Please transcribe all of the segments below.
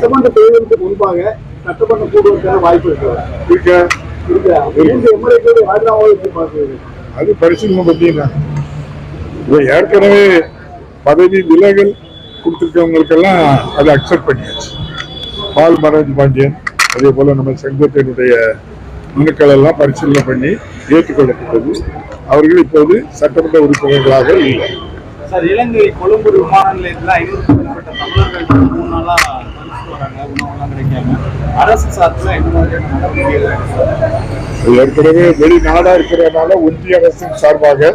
சட்டமன்ற தேர்தலுக்கு முன்பாக சட்டமன்றம் கூடுவதற்கான வாய்ப்பு இருக்கு. இருக்க? மூன்று எம்எல்ஏக்களுடைய ராஜினாமாவை பார்க்குறது அது பரிசீலனை பண்ணீங்க இவ ஏற்கனவே பதவி விலகல் கொடுத்துருக்கவங்களுக்கெல்லாம் அதை அக்செப்ட் பண்ணியாச்சு. பால் மனோஜ் பாண்டியன் அதே போல நம்ம செங்கோட்டையனுடைய மனுக்கள் எல்லாம் பரிசீலனை பண்ணி ஏற்றுக்கொள்ளப்பட்டது. அவர்கள் இப்போது சட்டமன்ற உறுப்பினர்களாக இல்லை. சார் இலங்கை கொழும்பு விமான நிலையத்தில் ஐநூறுக்கும் மேற்பட்ட தமிழர்கள் மூணு நாளா அரசு சார்பில் என்ன மாதிரியான ஏற்கனவே வெளிநாடா இருக்கிறதுனால ஒன்றிய அரசின் சார்பாக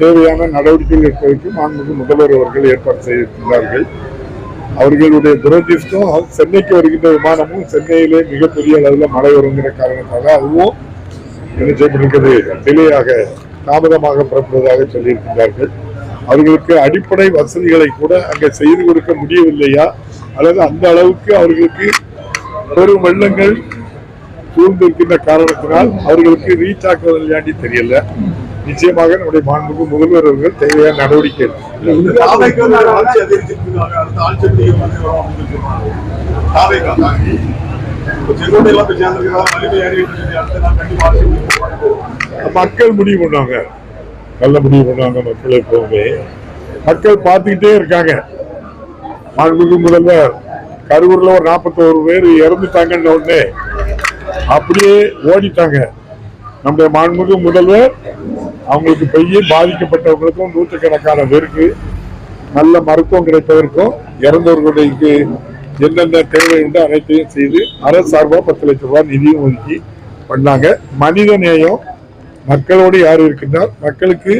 தேவையான நடவடிக்கைகள் எடுப்பதற்கு மாண்புமிகு முதல்வர் அவர்கள் ஏற்பாடு செய்திருக்கிறார்கள். அவர்களுடைய துரதிஷ்டம் சென்னைக்கு வருகின்ற விமானமும் சென்னையிலே மிகப்பெரிய அளவில் மழை வருங்கிற காரணத்தால் அதுவும் என்ன செய்யப்பட்டிருக்கிறது? டிலேயாக தாமதமாக புறப்படுவதாக சொல்லியிருக்கிறார்கள். அவர்களுக்கு அடிப்படை வசதிகளை கூட அங்கே செய்து கொடுக்க முடியவில்லையா? அல்லது அந்த அளவுக்கு அவர்களுக்கு பெரும் வெள்ளங்கள் சூழ்ந்திருக்கின்ற காரணத்தினால் அவர்களுக்கு ரீச் ஆக்குவதில்லையாண்டி தெரியல. நிச்சயமாக நம்முடைய மாண்புக்கு முதல்வர் அவர்கள் தேவையான நடவடிக்கை. மக்கள் முடிவு பண்ணுவாங்க. நல்ல முடிவு பண்ணுவாங்க மக்கள் எப்பவுமே மக்கள் பார்த்துக்கிட்டே இருக்காங்க. மாண்புமிகு முதல்வர் கரூரில் ஒரு நாற்பத்தோரு பேர் இறந்துட்டாங்கன்ன உடனே அப்படியே ஓடிட்டாங்க. நம்முடைய மாண்புமிகு முதல்வர் அவங்களுக்கு பெய்ய பாதிக்கப்பட்டவங்களுக்கும் நூற்றுக்கணக்கான பேருக்கு நல்ல மருத்துவம் கிடைப்பதற்கும் இறந்தவர்களுக்கு என்னென்ன தேவை உண்டு அனைத்தையும் செய்து அரசு சார்பாக பத்து லட்சம் ரூபாய் நிதியும் ஒதுக்கி பண்ணாங்க. மனித நேயம் மக்களோடு யார் இருக்கின்றார்? மக்களுக்கு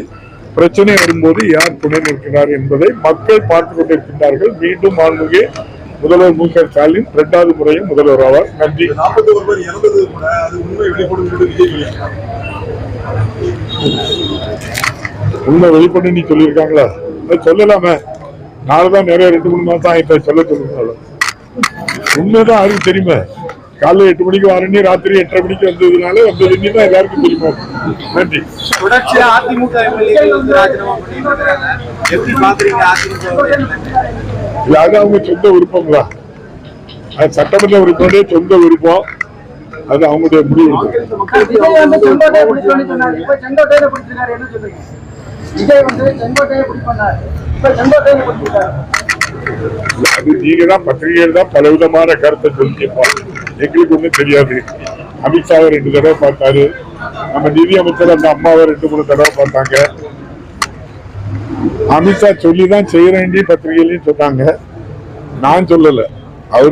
பிரச்சனை வரும்போது யார் துணை நிற்கிறார் என்பதை மக்கள் பார்த்து கொண்டிருக்கின்றார்கள். மீண்டும் மாண்புமிகு முதல்வர் மு க ஸ்டாலின் இரண்டாவது முறையும் முதல்வர் ஆவார். நன்றி. உண்மை வெளிப்படும் நீ சொல்லியிருக்காங்களா? சொல்லலாமே. நாளைதான் நிறைய ரெண்டு மூணு மாசம் ஆயிட்ட சொல்ல சொல்லுங்க. உண்மைதான் யாருக்கு தெரியுமா. காலைல எட்டு மணிக்கு வரணும் ராத்திரி எட்டரை மணிக்கு வந்ததுனால வந்ததுன்னு தான் எல்லாருக்கும் தெரியுமா? நன்றி. தொடர்ச்சியா எப்படி பாக்குறீங்க அதிமுக? இல்ல அது அவங்க சொந்த விருப்பங்களா? அது சட்டமன்ற உறுப்பினருடைய சொந்த விருப்பம். அது அவங்களுடைய முடிவு. அது நீங்க தான் பத்திரிகைகள் தான் பலவிதமான கருத்தை சொல்லியிருப்போம் எங்களுக்கு ஒண்ணும் தெரியாது. அமித்ஷாவை ரெண்டு தடவை பார்த்தாரு. நம்ம நிதி அமைச்சர் அந்த அம்மாவை ரெண்டு மூணு தடவை பார்த்தாங்க. அமித்ஷா சொல்லி தான் செய்யறேன் பத்திரிகையிலையும் சொன்னாங்க. நான் சொல்லல. அவரு